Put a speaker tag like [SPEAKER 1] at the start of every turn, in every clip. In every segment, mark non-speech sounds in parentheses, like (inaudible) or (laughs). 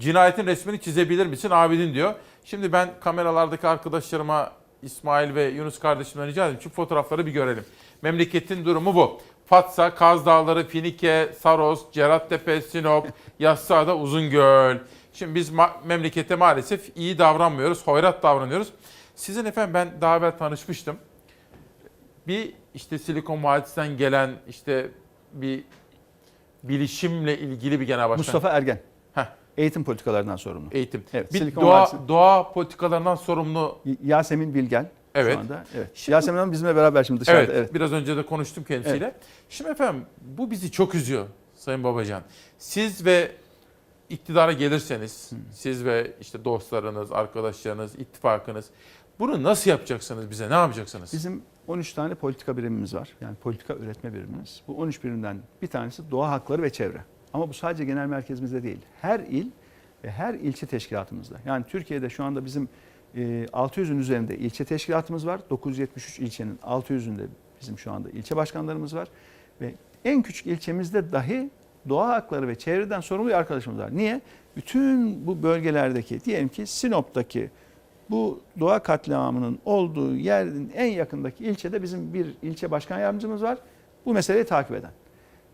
[SPEAKER 1] Cinayetin resmini çizebilir misin Abidin diyor. Şimdi ben kameralardaki arkadaşlarıma İsmail ve Yunus kardeşimden rica edeyim. Şu fotoğrafları bir görelim. Memleketin durumu bu. Fatsa, Kaz Dağları, Finike, Saros, Cerattepe, Sinop, (laughs) Yassıada, Uzungöl. Şimdi biz ma- memlekete maalesef iyi davranmıyoruz, hoyrat davranıyoruz. Sizin efendim ben daha evvel tanışmıştım. Bir işte Silikon Vadisi'nden gelen işte bir bilişimle ilgili bir genel başkan.
[SPEAKER 2] Mustafa Ergen. Eğitim politikalarından sorumlu.
[SPEAKER 1] Eğitim.
[SPEAKER 2] Evet,
[SPEAKER 1] bir
[SPEAKER 2] Silikon
[SPEAKER 1] doğa,
[SPEAKER 2] Vadisi.
[SPEAKER 1] doğa politikalarından sorumlu.
[SPEAKER 2] Y- Yasemin Bilgen
[SPEAKER 1] Evet.
[SPEAKER 2] şu anda. Evet.
[SPEAKER 1] Şimdi-
[SPEAKER 2] Yasemin Hanım bizimle beraber şimdi dışarıda.
[SPEAKER 1] Evet,
[SPEAKER 2] Evet.
[SPEAKER 1] biraz önce de konuştum kendisiyle. Şimdi efendim bu bizi çok üzüyor Sayın Babacan. Siz ve iktidara gelirseniz, siz ve işte dostlarınız, arkadaşlarınız, ittifakınız bunu nasıl yapacaksınız bize? Ne yapacaksınız?
[SPEAKER 2] Bizim 13 tane politika birimimiz var. Yani politika üretme birimimiz. Bu 13 birimden bir tanesi doğa hakları ve çevre. Ama bu sadece genel merkezimizde değil. Her il ve her ilçe teşkilatımızda. Yani Türkiye'de şu anda bizim e, 600'ün üzerinde ilçe teşkilatımız var. 973 ilçenin 600'ünde bizim şu anda ilçe başkanlarımız var. Ve en küçük ilçemizde dahi doğa hakları ve çevreden sorumlu arkadaşımız var. Niye? Bütün bu bölgelerdeki diyelim ki Sinop'taki bu doğa katliamının olduğu yerin en yakındaki ilçede bizim bir ilçe başkan yardımcımız var. Bu meseleyi takip eden.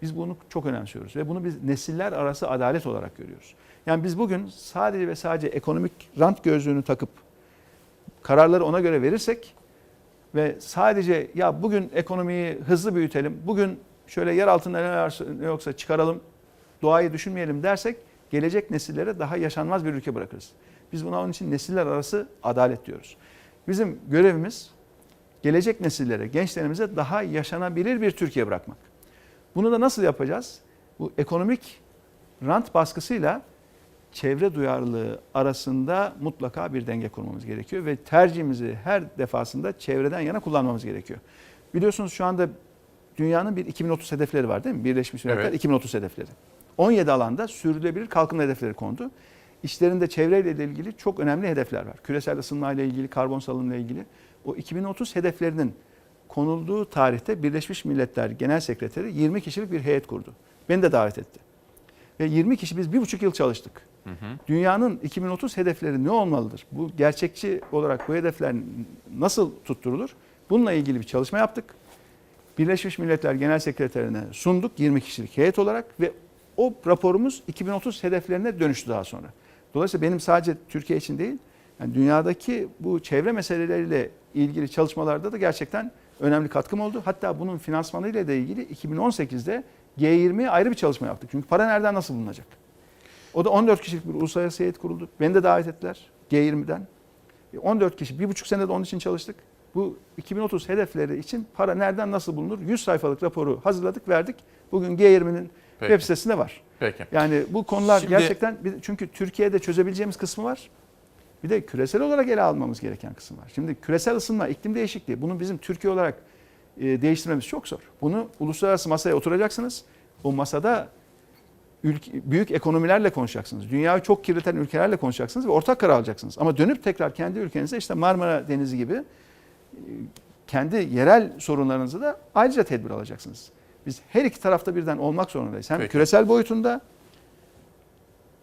[SPEAKER 2] Biz bunu çok önemsiyoruz ve bunu biz nesiller arası adalet olarak görüyoruz. Yani biz bugün sadece ve sadece ekonomik rant gözlüğünü takıp kararları ona göre verirsek ve sadece ya bugün ekonomiyi hızlı büyütelim, bugün şöyle yer altında ne varsa ne yoksa çıkaralım, doğayı düşünmeyelim dersek gelecek nesillere daha yaşanmaz bir ülke bırakırız. Biz buna onun için nesiller arası adalet diyoruz. Bizim görevimiz gelecek nesillere, gençlerimize daha yaşanabilir bir Türkiye bırakmak. Bunu da nasıl yapacağız? Bu ekonomik rant baskısıyla çevre duyarlılığı arasında mutlaka bir denge kurmamız gerekiyor ve tercihimizi her defasında çevreden yana kullanmamız gerekiyor. Biliyorsunuz şu anda dünyanın bir 2030 hedefleri var değil mi? Birleşmiş Milletler
[SPEAKER 1] Evet.
[SPEAKER 2] 2030 hedefleri. 17 alanda sürdürülebilir kalkınma hedefleri kondu. İşlerinde çevreyle ilgili çok önemli hedefler var. Küresel ısınma ile ilgili, karbon salınımı ile ilgili. O 2030 hedeflerinin konulduğu tarihte Birleşmiş Milletler Genel Sekreteri 20 kişilik bir heyet kurdu. Beni de davet etti. Ve 20 kişi biz bir buçuk yıl çalıştık. Dünyanın 2030 hedefleri ne olmalıdır? Bu gerçekçi olarak bu hedefler nasıl tutturulur? Bununla ilgili bir çalışma yaptık. Birleşmiş Milletler Genel Sekreterine sunduk 20 kişilik heyet olarak ve o raporumuz 2030 hedeflerine dönüştü daha sonra. Dolayısıyla benim sadece Türkiye için değil, yani dünyadaki bu çevre meseleleriyle ilgili çalışmalarda da gerçekten önemli katkım oldu. Hatta bunun finansmanıyla da ilgili 2018'de G20'ye ayrı bir çalışma yaptık. Çünkü para nereden nasıl bulunacak? O da 14 kişilik bir uluslararası heyet kuruldu. Beni de davet ettiler G20'den. E, 14 kişi, bir buçuk senede onun için çalıştık. Bu 2030 hedefleri için para nereden nasıl bulunur? 100 sayfalık raporu hazırladık, verdik. Bugün G20'nin
[SPEAKER 1] Peki.
[SPEAKER 2] web sitesinde var.
[SPEAKER 1] Peki.
[SPEAKER 2] Yani bu konular
[SPEAKER 1] Şimdi-
[SPEAKER 2] gerçekten çünkü Türkiye'de çözebileceğimiz kısmı var. Bir de küresel olarak ele almamız gereken kısım var. Şimdi küresel ısınma, iklim değişikliği bunu bizim Türkiye olarak e, değiştirmemiz çok zor. Bunu uluslararası masaya oturacaksınız. O masada ülke, büyük ekonomilerle konuşacaksınız. Dünyayı çok kirleten ülkelerle konuşacaksınız ve ortak karar alacaksınız. Ama dönüp tekrar kendi ülkenize işte Marmara Denizi gibi e, kendi yerel sorunlarınızı da ayrıca tedbir alacaksınız. Biz her iki tarafta birden olmak zorundayız. Hem
[SPEAKER 1] Peki.
[SPEAKER 2] küresel boyutunda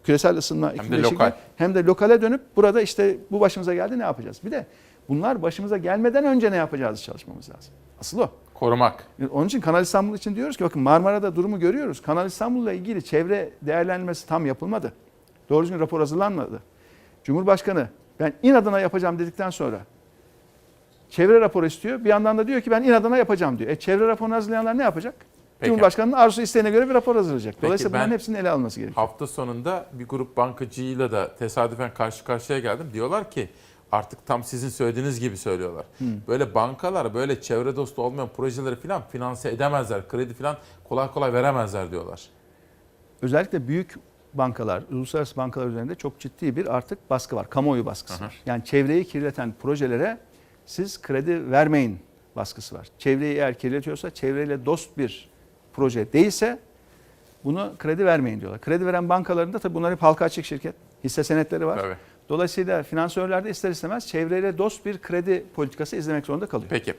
[SPEAKER 2] küresel ısınma, iklim
[SPEAKER 1] de lokal.
[SPEAKER 2] hem de lokale dönüp burada işte bu başımıza geldi ne yapacağız? Bir de bunlar başımıza gelmeden önce ne yapacağız çalışmamız lazım. Asıl o.
[SPEAKER 1] Korumak.
[SPEAKER 2] Onun için Kanal İstanbul için diyoruz ki bakın Marmara'da durumu görüyoruz. Kanal İstanbul'la ilgili çevre değerlendirmesi tam yapılmadı. Doğru düzgün rapor hazırlanmadı. Cumhurbaşkanı ben inadına yapacağım dedikten sonra çevre raporu istiyor. Bir yandan da diyor ki ben inadına yapacağım diyor. E çevre raporunu hazırlayanlar ne yapacak?
[SPEAKER 1] Peki.
[SPEAKER 2] Cumhurbaşkanının arzusu isteğine göre bir rapor hazırlayacak. Dolayısıyla
[SPEAKER 1] ben-
[SPEAKER 2] bunların hepsinin ele alınması gerekiyor.
[SPEAKER 1] Hafta sonunda bir grup bankacıyla da tesadüfen karşı karşıya geldim. Diyorlar ki artık tam sizin söylediğiniz gibi söylüyorlar. Böyle bankalar böyle çevre dostu olmayan projeleri falan finanse edemezler. Kredi falan kolay kolay veremezler diyorlar.
[SPEAKER 2] Özellikle büyük bankalar, uluslararası bankalar üzerinde çok ciddi bir artık baskı var. Kamuoyu baskısı var. Yani çevreyi kirleten projelere siz kredi vermeyin baskısı var. Çevreyi eğer kirletiyorsa çevreyle dost bir proje değilse bunu kredi vermeyin diyorlar. Kredi veren bankalarında tabii bunlar hep halka açık şirket. Hisse senetleri var.
[SPEAKER 1] Tabii.
[SPEAKER 2] Dolayısıyla finansörler de ister istemez çevreyle dost bir kredi politikası izlemek zorunda kalıyor.
[SPEAKER 1] Peki.